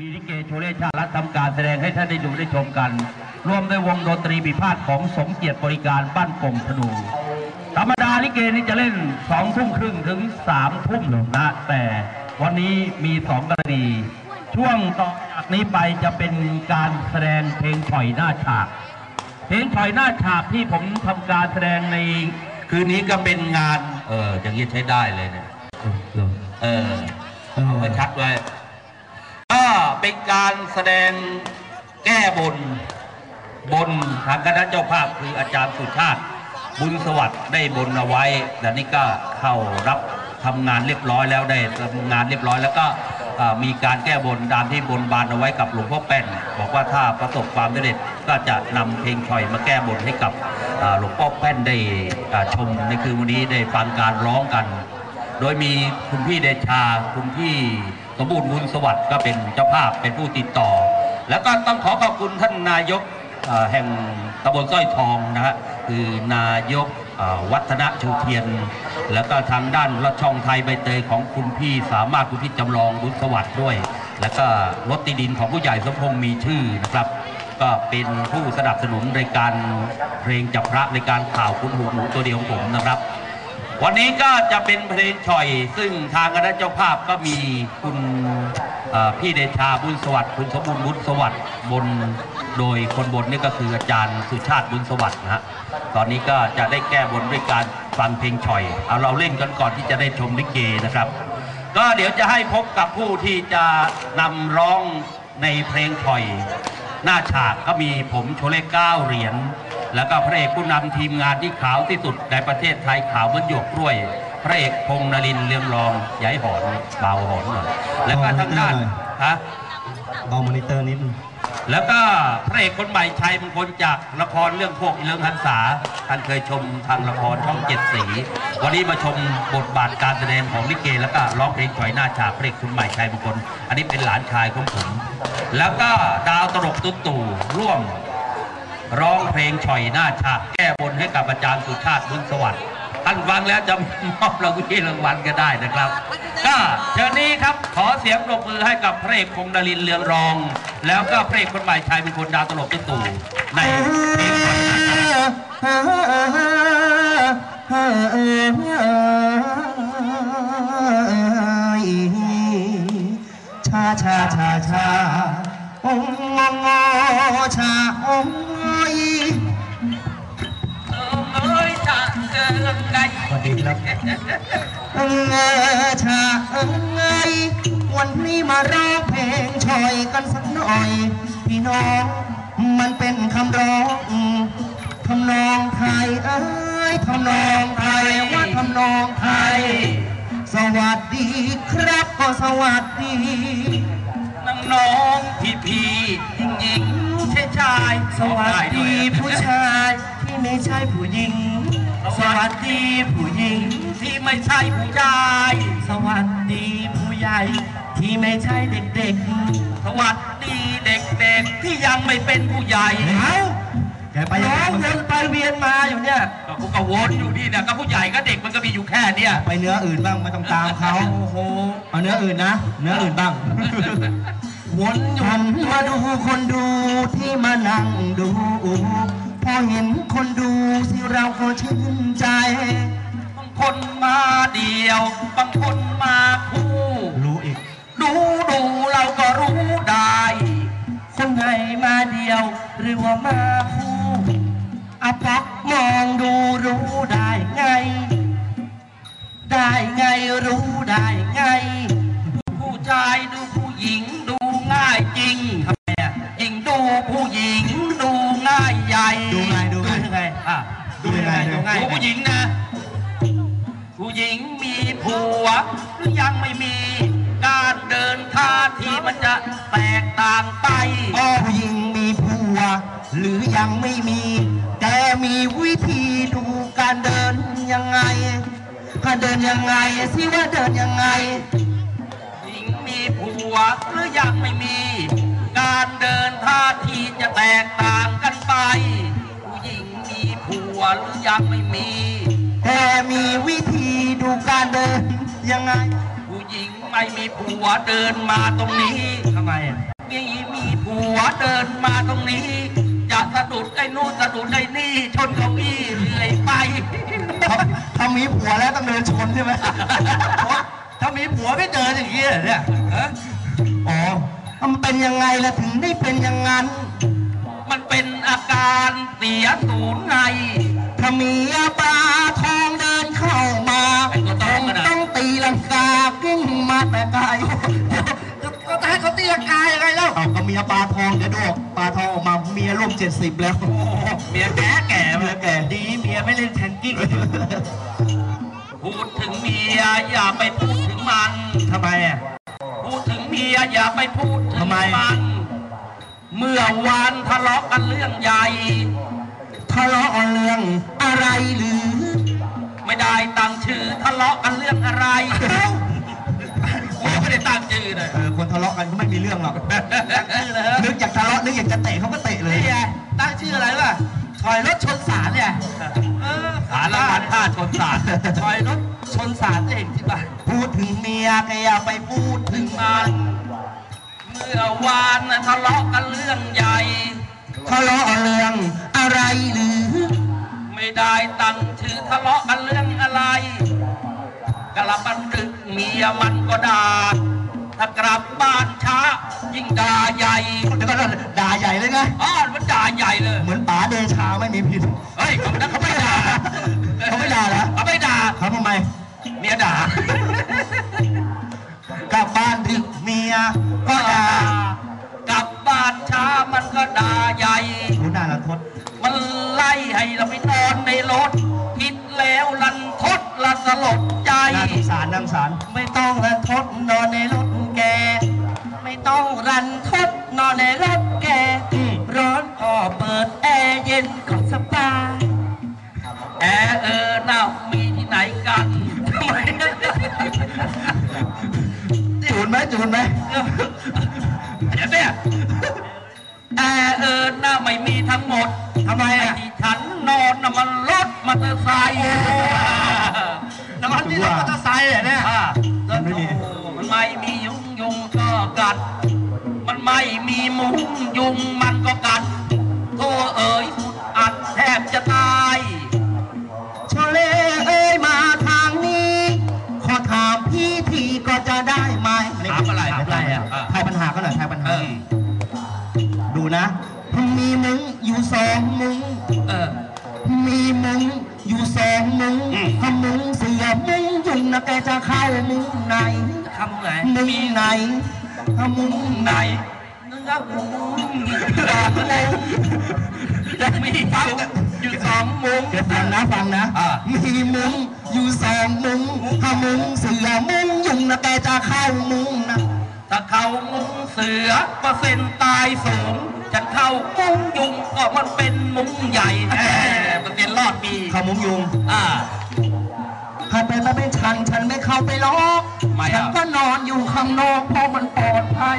มีลิเกโชเล่ชาติทำการแสดงให้ท่านได้ดูได้ชมกัน รวมด้วยวงดนตรีปีพาดของสมเกียรติบริการบ้านกงธนูธรรมดาลิเกนี่จะเล่นสองทุ่มครึ่งถึงสามทุ่มนะ แต่วันนี้มีสองกรณีช่วงต่อจากนี้ไปจะเป็นการแสดงเพลงฉ่อยหน้าฉาก เพลงฉ่อยหน้าฉากที่ผมทำการแสดงในคืนนี้ก็เป็นงาน เอออย่างนี้ใช้ได้เลยเนี่ยเออเอาไปชัดไว้ เป็นการแสดงแก้บน บนทางคณะเจ้าภาพคืออาจารย์สุชาติ บุญสวัสดิ์ได้บนเอาไว้แต่นี่ก็เข้ารับทำงานเรียบร้อยแล้วได้ทำงานเรียบร้อยแล้วก็มีการแก้บนตามที่บนบานเอาไว้กับหลวงพ่อแป้น บอกว่าถ้าประสบความสำเร็จก็จะนำเพลงชอยมาแก้บนให้กับหลวงพ่อแป้นได้ชมในคืนวันนี้ได้ฟังการร้องกัน โดยมีคุณพี่เดชา คุณพี่สมบูรณ์บุญสวัสดิ์ก็เป็นเจ้าภาพเป็นผู้ติดต่อ แล้วก็ต้องขอขอบคุณท่านนายกแห่งตำบลสร้อยทองนะฮะคือนายกวัฒนชูเทียน แล้วก็ทางด้านรถช่องไทยใบเตยของคุณพี่สามารถคุณพี่จำลองบุญสวัสดิ์ด้วย แล้วก็รถตีดินของผู้ใหญ่สมพงษ์มีชื่อนะครับ ก็เป็นผู้สนับสนุนรายการเพลงจับพระในการข่าวคุณหูหมูตัวเดียวของผมนะครับ วันนี้ก็จะเป็นเพลงฉ่อย ซึ่งทางคณะเจ้าภาพก็มีคุณพี่เดชาบุญสวัสดิ์คุณสมบูรณ์บุญสวัสดิ์บนโดยคนบนนี่ก็คืออาจารย์สุชาติบุญสวัสดิ์นะฮะตอนนี้ก็จะได้แก้บนด้วยการฟังเพลงฉ่อยเอาเราเล่นกันก่อนที่จะได้ชมลิเกนะครับ ก็เดี๋ยวจะให้พบกับผู้ที่จะนำร้องในเพลงฉ่อย หน้าฉากก็มีผมโชเล่เก้าเหรียญ แล้วก็พระเอกผู้นำทีมงานที่ขาวที่สุดในประเทศไทยขาวเหมือนหยวกกล้วย พระเอกพงษ์นรินทร์เรืองรองย้ายหอนเบาหอนหน่อยแล้วก็ทางด้านฮะเบามอนิเตอร์นิดนึงแล้วก็พระเอกคนใหม่ชัยมงคลจากละครเรื่องพวกเรื่องหันษาท่านเคยชมทางละครช่องเจ็ดสี วันนี้มาชมบทบาทการแสดงของลิเก แล้วก็ร้องเพลงถอยหน้าฉากพระเอกคนใหม่ชัยมงคล อันนี้เป็นหลานชายของผม แล้วก็ดาวตลกตุ๊ตู่ร่วม ร้องเพลงฉ่อยหน้าฉากแก้บนให้กับอาจารย์สุชาติบุญสวัสดิ์ท่านฟังแล้วจะมอบรางวัลรางวัลก็ได้นะครับ ก็เชิญนี้ครับขอเสียงปรบมือให้กับพระเอกพงษ์นรินเรืองรอง แล้วก็พระเอกคนใหม่ชายเป็นคนดาวตลกตุ๊ตู่ในเพลงฉ่อยหน้าฉาก ชาเอ้ยวันนี้มาร้องเพลงชอยกันสักหน่อย พี่น้องมันเป็นคำร้องทำนองไทยเอ้ยทำนองไทยว่าทำนองไทย สวัสดีครับก็สวัสดีน้องน้องพี่พี่หญิงหญิงชายชาย สวัสดีผู้ชายที่ไม่ใช่ผู้หญิง สวัสดีผู้หญิง ที่ไม่ใช่ผู้ชายสวัสดีผู้ใหญ่ ที่ไม่ใช่เด็กสวัสดีเด็กๆ ที่ยังไม่เป็นผู้ใหญ่ๆเอ้าแกไปร้องวนไปเวียนมาอยู่เนี่ย ก็กูก็วนอยู่นี่นะก็ผู้ใหญ่ก็เด็กมันก็มีอยู่แค่เนี้ยไปเนื้ออื่นบ้างไม่ต้องตามเขาโอ้โหเอาเนื้ออื่นนะ เนื้ออื่นบ้าง วนอยู่หันมาดูคนดูที่มานั่งดู พอเห็นคนดูสิเราก็ชื่นใจบาง คนมาเดียว บางคนมาคู่รู้อีก ดูดูเราก็รู้ได้คนไหนมาเดียว หรือว่ามาคู่อาพักมองดูรู้ได้ไง ได้ไงรู้ได้ไง ผู้ชายดูผู้หญิงดูง่ หรือยังไม่มี แต่มีวิธีดูการเดินยังไง การเดินยังไงสิว่าเดินยังไงหญิงมีผัวหรือยังไม่มี การเดินท่าทีจะแตกต่างกันไป ผู้หญิงมีผัวหรือยังไม่มี แต่มีวิธีดูการเดินยังไง ผู้หญิงไม่มีผัวเดินมาตรงนี้ทำไมอะมีมีผัวเดินมาตรงนี้ สะดุดไอ้นู่นสะดุดไอ้นี่ ชนเก้าอี้เลยไป ถ้ามีผัวแล้วต้องเดินชนใช่ไหมถ้ามีผัวไม่เดินอย่างนี้เนี่ยฮะอ๋อมันเป็นยังไงล่ะถึงได้เป็นอย่างนั้น มันเป็นอาการเสียศูนย์ไง ถ้ามีปลาทองเดินเข้ามาไอ้ตัวทองอะนะ ต้องตีลังกากิ้งมาแต่ไกล ก็จะให้เขาตีลังกายยังไงเล่าเอาก็เมียปลาทองเดี๋ยวดูปลาทองออกมาเมียร่วมเจ็ดสิบแล้วเมียแก่แก่เมียแก่ดีเมียไม่เล่นแทนกิ้งพูดถึงเมียอย่าไปพูดถึงมันทำไมอะพูดถึงเมียอย่าไปพูดถึงทำไมมันเมื่อวานทะเลาะกันเรื่องใหญ่ทะเลาะเรื่องอะไรหรือ ไม่ได้ตั้งชื่อทะเลาะกันเรื่องอะไร กูไม่ได้ตั้งชื่อเลยเออคนทะเลาะกันก็ไม่มีเรื่องหรอกชื่อเลยนึกอยากทะเลาะนึกอยากจะเตะเขาก็เตะเลยนี่ไงตั้งชื่ออะไรวะถอยรถชนสารเนี่ยสารละวันท่าชนสารถอยรถชนสารเองที่บ้านพูดถึงเมียก็อย่าไปพูดถึงมันเมื่อวานน่ะทะเลาะกันเรื่องใหญ่ทะเลาะเรื่องอะไรหรือ ไม่ได้ตั้งชื่อทะเลาะกันเรื่องอะไรกลับบันดึกเมียมันก็ด่า ถ้ากลับบ้านช้า ยิ่งด่าใหญ่เดี๋ยวก็ด่าใหญ่เลยไงอ้าวมันด่าใหญ่เลย เหมือนป๋าเดชาไม่มีผิดเฮ้ยเขาไม่เขาไม่ด่าเขาไม่ด่าเหรอเขาไม่ด่าเขาทำไมเมียด่ากลับบ้านดึกเมียก็ด่ากลับบ้านช้ามันก็ด่าใหญ่รู้หน้าละทศมันไล่ให้เราไปนอนในรถคิดแล้วลันทดละสลดใจน่าสงสารน่าสงสารไม่ต้องรันทดนอนในรถ จูนไหมจูนไหมเดี๋ยวเนี่ยแอร์เออน่าไม่มีทั้งหมดทำไมไอ้อะที่ฉันนอนน่ะมันรถมอเตอร์ไซค์น้ำมันที่รถมอเตอร์ไซค์เหรอเนี่ยอ่ามันไม่มีมันไม่มียุงยุงก็กัด มันไม่มีมุงยุงมันก็กัดโธ่เอ๋ย ไหนมุ้งไหนถ้ามุ้งไหนนึกว่ามุงบอกเลยจะมีอยู่อยู่สองมุงเดี๋ยวฟังนะฟังนะอ่ามีมุ้งอยู่สองมุ้งถ้ามุ้งเสือมุ้งยุงนะแกจะเข้ามุ้งนะถ้าเข้ามุงเสือเปอร์เซ็นต์ตายสูงฉันเข้ามุงยุงก็มันเป็นมุงใหญ่แหมเปอร์เซ็นต์รอดดีเข้ามุ้งยุง อ่าถ้าเป็นมาเป็นฉันฉันไม่เข้าไปล็อก ไม่ฉัอะนก็นอนอยู่ข้างนอกเพราะมันปลอดภัย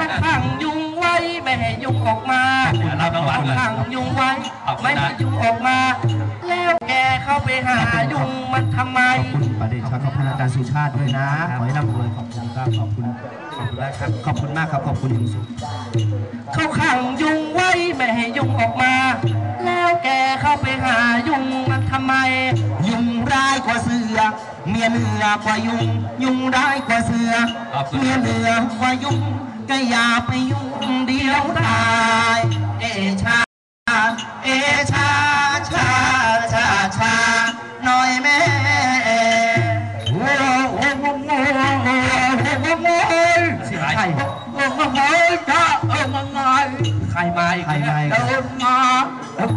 ต้องขังยุงไว้ไม่ให้ยุงออกมาเดี๋ยวรับรางวัลเลยขังยุงไว้ขอบคุณนะ ไม่ให้ยุงออกมา แล้วแกเข้าไปหายุงมันทำไม ขอบคุณประเด็นครับขอบคุณอาจารย์สุชาติด้วยนะ ขอให้ร่ำรวยขอบคุณครับขอบคุณขอบคุณมากครับ ขอบคุณมากครับ ขอบคุณอย่างสูง เขาขังยุงไว้ไม่ให้ยุงออกมา แล้วแกเข้าไปหายุงมันทำไม ยุงร้ายกว่าเสือ เมียเหนือกว่ายุง ยุงร้ายกว่าเสือขอบคุณเมียเหนือกว่ายุงก็อย่าไปยุ่งเดียวตายเอชา เอชาชาชาชาหน่อยแม่โอ้โหโอ้โหโอ้โหโอ้โหโอ้โหเสียงใครโอ้โหจ้าเออมาไงใครมาอีกใครมาอีกเดินมา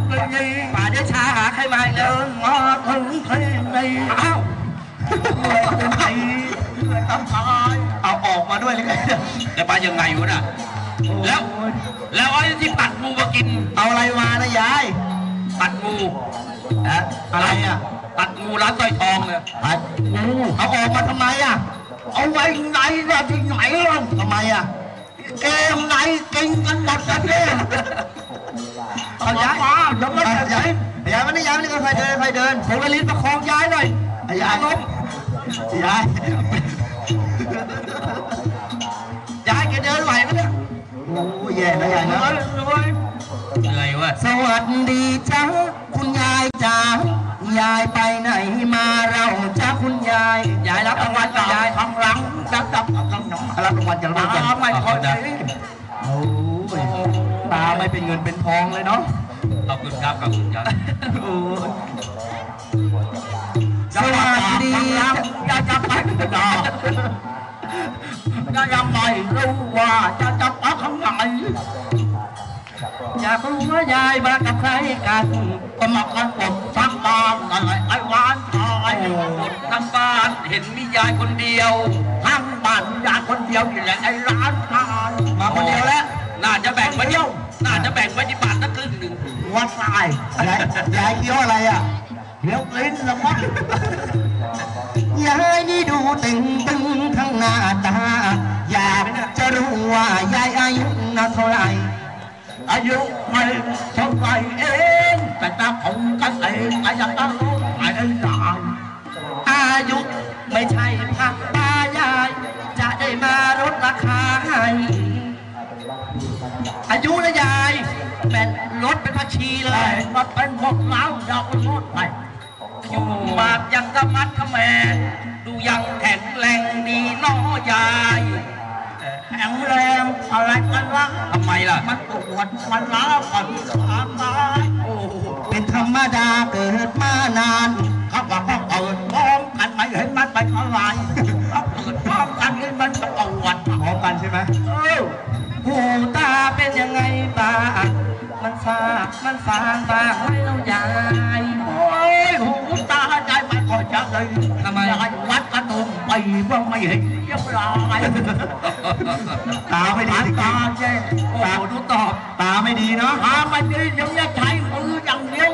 เดินนี่ป่าเดชาหาใครมาอีกแล้ว เดินมาถึงที่นี่อ้าว เป็นไงทำตายเอาออกมาด้วยเลยไงจะไปยังไงวะน่ะแล้ว แล้วไอ้ที่ตัดงูมากิน เอาอะไรมานะยาย ตัดงูอะอะไรอะ ตัดงูร้านสร้อยทองเนี่ยอะงูเอาออกมาทำไมอะ เอาไว้ไหนล่ะที่ไหนล่ะทำไมอะแกงไหนกินกันหมดกันเนี่ยเอาย้ายมาเดี๋ยวมันจะย้ายย้ายมันนี่ย้ายมันนี่ค่อยๆเดินค่อยๆเดินผมกลิ้นประคองย้ายหน่อยย้ายล้ม ย้ายแกเดินไหวไหมเนี่ยโอ้แย่นะยายนะเฮ้ยเฮ้ยเหนื่อยเว้ยสวัสดีจ้าคุณยายจ๋ายายไปไหนมาเราจ้าคุณยาย ยายรับรางวัลกับยายทำหลังจับจับเอาคำหนองรับรางวัลจากลูกยังตาไม่พอใจโอ้ยตาไม่เป็นเงินเป็นทองเลยเนาะขอบคุณครับขอบคุณครับโอ้ยส วัสดียายยายจะไปไหนยายยังไม่รู้ว่าจะจับเอาคำไหนอยากรู้ว่ายายมากับใครกันก็มากันผมสักบ้านอะไรไอ้หวานชายทั้งบ้านเห็นมียายคนเดียวทั้งบ้านยายคนเดียวนี่แหละไอ้ร้านชายมาคนเดียวแล้วน่าจะแบ่งไว้เดียวน่าจะแบ่งไว้ที่บ้านสักครึ่งหนึ่งวัดทรายยายยายเคี้ยวอะไรอะ เดี๋ยวลิ้นละมั้งยายนี่ดูตึงตึงทั้งหน้าตา อยากจะรู้ว่ายายอายุน่าเท่าไหร่อายุไม่เท่าไหร่เองแต่ตาผมกันเองอายังต้องรู้ไอ้หลานอายุไม่ใช่พักตายาย จะได้มาลดราคาให้อายุนะยายเป็นรถเป็นพักชีเลยมาเป็นพวกเราเราเป็นรถไป อยู่มากยังกระมัดขะแมดูยังแข็งแรงดีน้อยายแข็งแรงอะไรกันวะทำไมล่ะ มันปวดมันล้าก่อนขาตายโอ้เป็นธรรมดาเกิดมานานเขาบอกว่าเปิดพร้อมกันไม่เห็นมันไปอะไรเขาเปิดพร้อมกันเห็นมันปวัติพร้อมกันใช่ไหมหูตาเป็นยังไงบ้างมันฟากมันฟางบ้างไม่เรายายโอ้ยหูตา ก็จะเลยทำไมวัดกระตงไปว่าไม่เห็นเยี่ยมลายตาไม่ดีตาแย่โอ้โหตอบตาไม่ดีเนาะตาไม่ดียังจะใช้มือยังเดียว